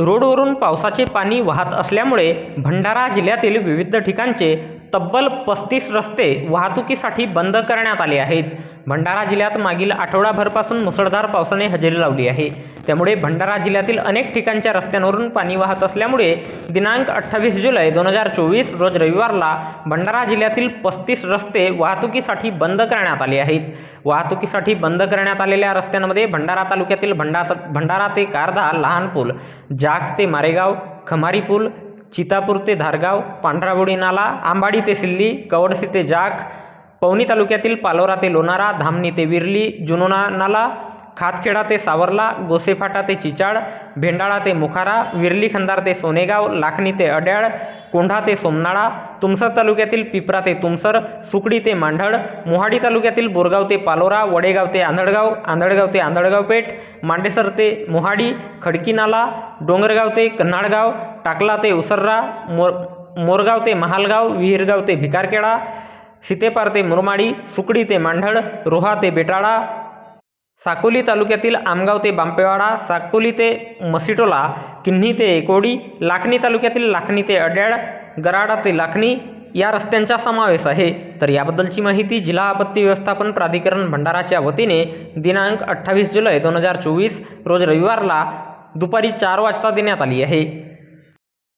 रोडवरून पावसाचे पाणी वाहत असल्यामुळे भंडारा जिल्ह्यातील विविध ठिकाणचे तब्बल पस्तीस रस्ते वाहतुकीसाठी बंद करण्यात आले आहेत. भंडारा जिल्ह्यात मागील आठवडाभरपासून मुसळधार पावसाने हजेरी लावली आहे. त्यामुळे भंडारा जिल्ह्यातील अनेक ठिकाणच्या रस्त्यांवरून पाणी वाहत असल्यामुळे दिनांक अठ्ठावीस जुलै दोन हजार चोवीस रोज रविवारला भंडारा जिल्ह्यातील पस्तीस रस्ते वाहतुकीसाठी बंद करण्यात आले आहेत. वाहतुकीसाठी बंद करण्यात आलेल्या रस्त्यांमध्ये भंडारा तालुक्यातील भंडा भंडारा ते कारदा लहान पूल जाख ते मारेगाव खमारी पूल चितापूर ते धारगाव पांढराबोडी नाला आंबाडी ते सिल्ली कवडसी ते जाख पवनी तालुक्यातील पालोरा ते लोणारा धामणी ते विरली जुनोना नाला खातखेडा ते सावरला गोसेफाटा ते चिचाड भेंडाळा ते मुखारा विरली खंदार ते सोनेगाव लाखणी ते अड्याळ कोंढा ते सोमनाळा तुमसर तालुक्यातील पिपरा ते तुमसर सुकडी ते मांढळ मोहाडी तालुक्यातील बोरगाव ते पालोरा वडेगाव ते आंधळगाव आंधळगाव ते आंधळगाव पेठ मांडेसर ते मोहाडी खडकी नाला डोंगरगाव ते कन्हाडगाव टाकला ते उसर्रा मोर मोरगाव ते महालगाव विहीरगाव ते भिकारखेडा सीतेपार ते मुरमाडी सुकडी ते मांढळ रोहा ते बेटाळा साकोली तालुक्यातील आमगाव ते बांपेवाडा साकोली ते मसिटोला किन्ही ते एकोडी लाखणी तालुक्यातील लाखणी ते अड्याळ गराडा ते लाखणी या रस्त्यांचा समावेश आहे. तर याबद्दलची माहिती जिल्हा आपत्ती व्यवस्थापन प्राधिकरण भंडाराच्या वतीने दिनांक अठ्ठावीस जुलै दोन हजार चोवीस रोज रविवारला दुपारी चार वाजता देण्यात आली आहे.